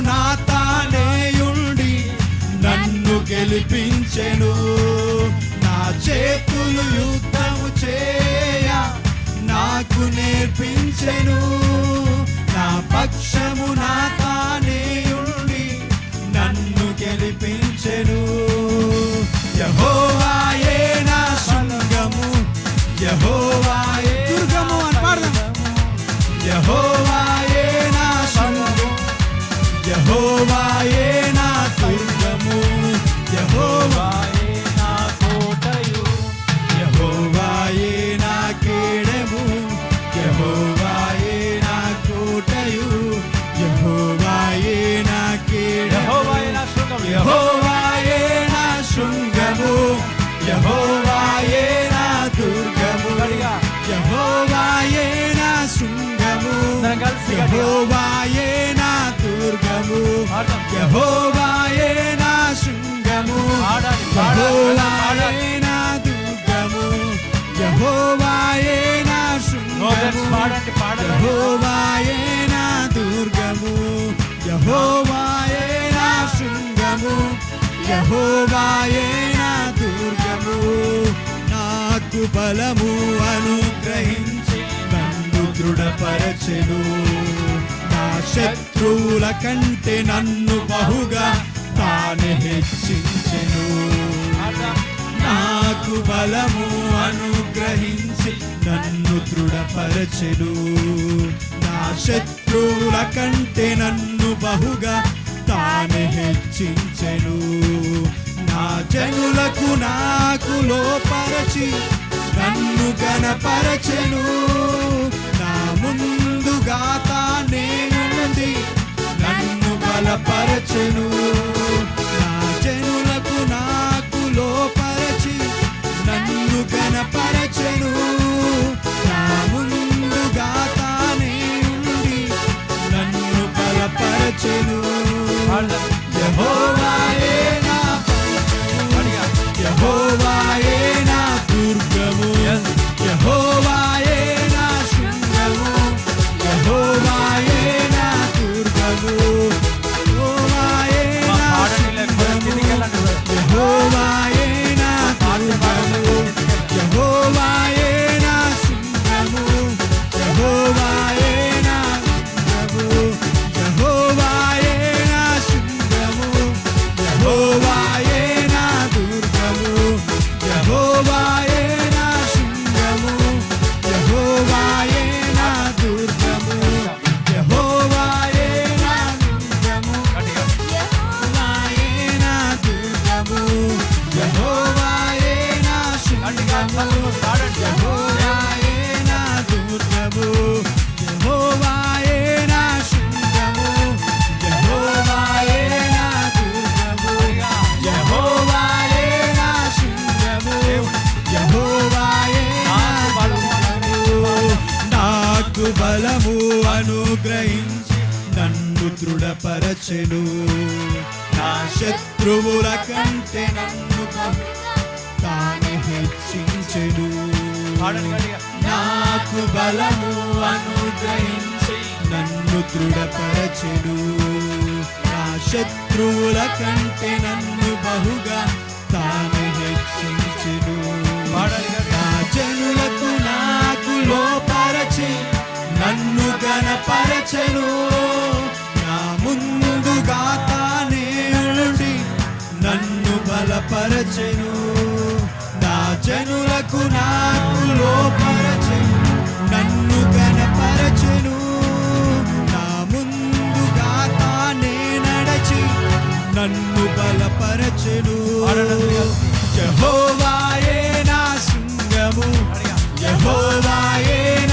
నా ఉండి నన్ను గెలిపించెను. నా చేతులు యుద్ధము చేయ నాకు నేర్పించెను. నా పక్షము నా ఉండి నన్ను గెలిపించెను. యహోవాయే నా సంగము? యహోవాయే దుర్గము అని యహో యహోవాయే నా యహోవాయే నా శృంగము. యహోవాయే. నా దుర్గము. యహోవాయే నా No friends, శృంగము పాడండి పాడండి. యహోవాయే నా దుర్గము. యహోవాయే నా శృంగము. యహోవాయే నా దుర్గము. నాకు బలము అనుగ్రహించి నన్ను దృఢపరచెను. శత్రువుల కంటే నన్ను బహుగా తానే హెచ్చించెను. నాకు బలము అనుగ్రహించి నన్ను దృఢపరచెను. నా శత్రువుల కంటే నన్ను బహుగా తానే హెచ్చించెను. నా జనులకు నాకు లోపరచి నన్ను గణపరచెను. నా ముందు బలపరచెను నా జనులకు నాకు లోపరచి నన్ను గణపరచెను నా ముందుగా తానే ఉండి నన్ను బలపరచెను. నన్ను దృఢపరచెను. నా శత్రువుల కంటే నన్ను తాను హెచ్చించెను. నాకు బలము అనుగ్రహించి నన్ను దృఢపరచెను. నా శత్రువుల కంటే నన్ను బహుగా తాను హెచ్చించెను. గణపరచెను నా ముందుగా తానే ఉండి నన్ను బలపరచెను. నా జనులకు నాకు లోపరచి నన్ను గణపరచెను. నా ముందుగా తానే నడచి నన్ను బలపరచెను. యెహోవాయే నా శృంగము. గట్టిగా.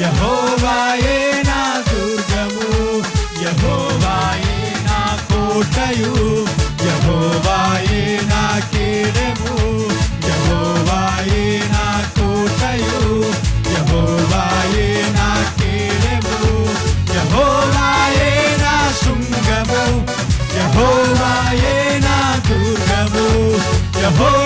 యెహోవాయే నా దుర్గము యెహోవాయే నా కోటయు యెహోవాయే నా కేడము యెహోవాయే నా కోటయు యెహోవాయే నా కేడము యెహోవాయే నా శృంగము యెహోవాయే నా దుర్గము యెహోవాయే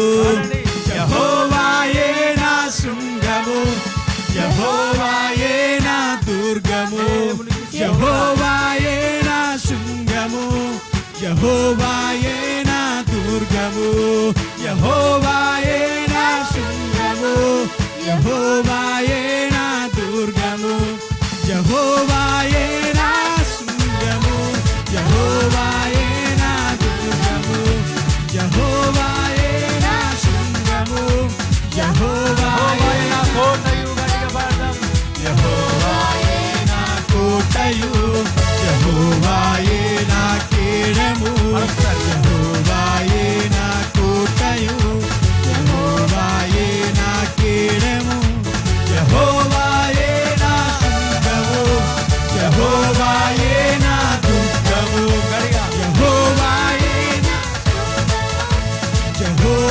యహోవాయే నా శృంగము యహోవాయే నా దుర్గము యహోవాయే నా శృంగము యహోవాయే నా దుర్గము యహోవాయే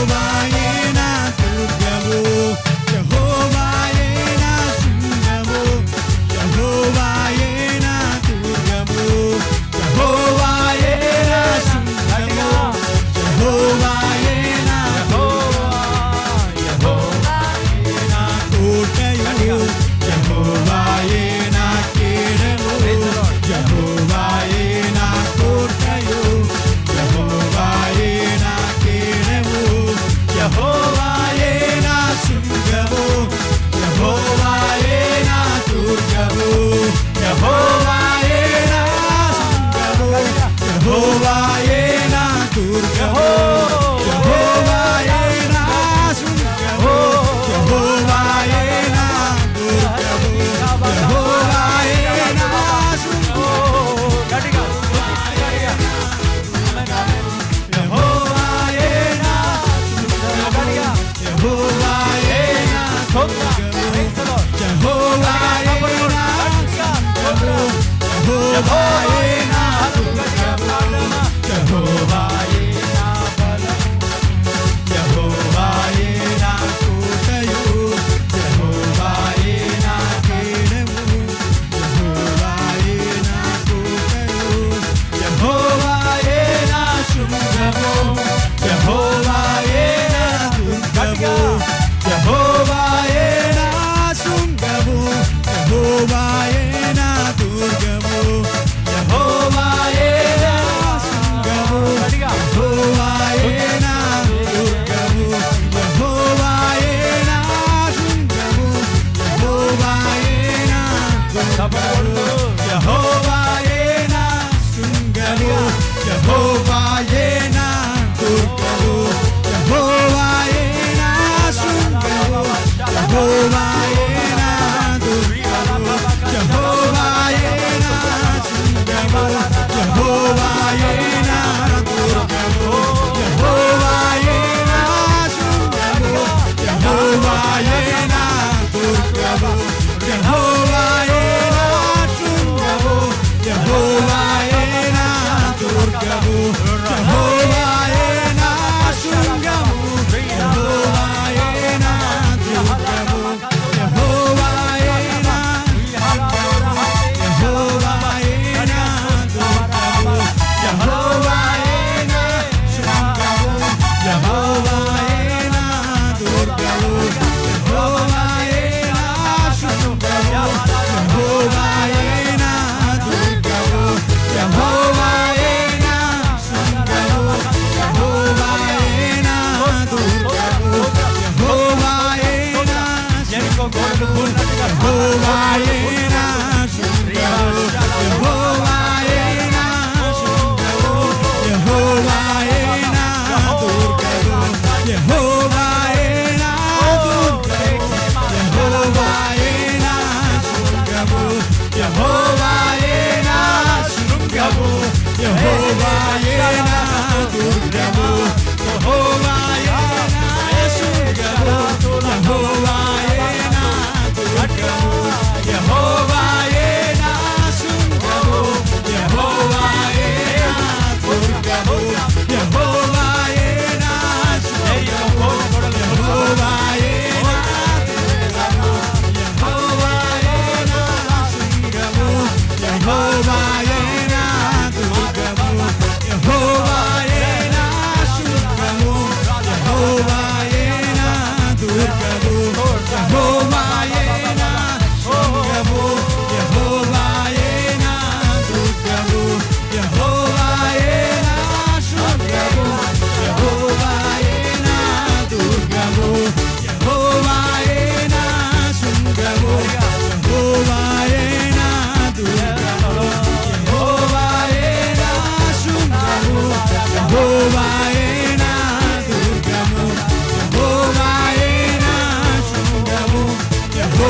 nobody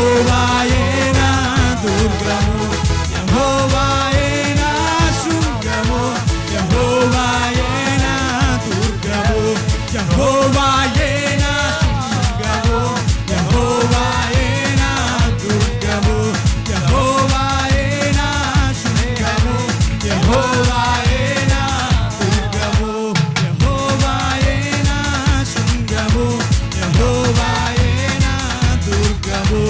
యహోవాయేనా దుర్గము యహోవాయేనా శృంగము యహోవాయేనా దుర్గము యహోవాయేనా శృంగము యహోవాయేనా దుర్గము యహోవాయేనా శృంగము యహోవాయేనా దుర్గము యహోవాయేనా శృంగము యహోవాయేనా దుర్గము.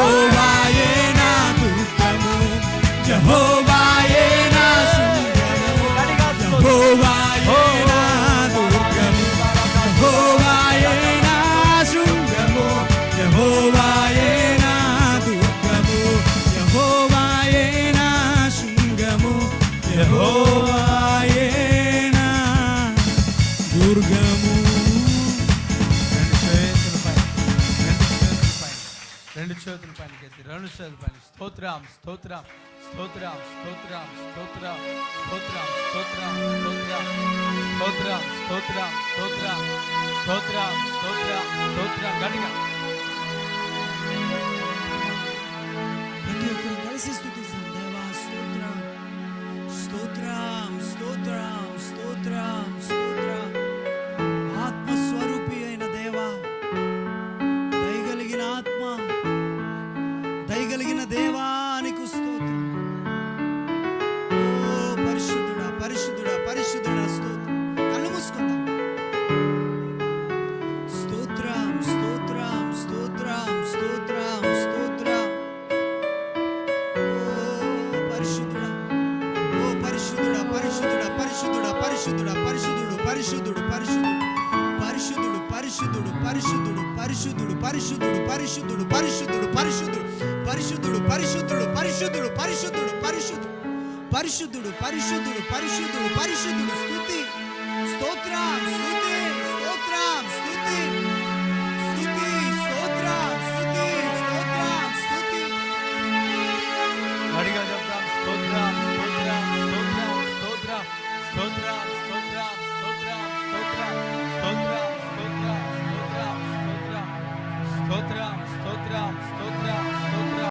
whole చేతుల పైనకెత్తి రెండు చేతుల పని స్తోత్రం స్తోత్రం స్తోత్రం స్తోత్రం స్తోత్రం స్తోత్రం స్తోత్రం స్తోత్రం స్తోత్రం స్తోత్రం స్తోత్రం స్తోత్రం స్తోత్రం స్తోత్రం గడిగా పరిశుద్ధుడు పరిశుద్ధుడు పరిశుద్ధుడు పరిశుద్ధుడు పరిశుద్ధుడు పరిశుద్ధుడు పరిశుద్ధుడు పరిశుద్ధుడు పరిశుద్ధుడు పరిశుద్ధుడు పరిశుద్ధుడు పరిశుద్ధుడు పరిశుద్ధుడు స్థుతి స్తోత్ర స్థుతి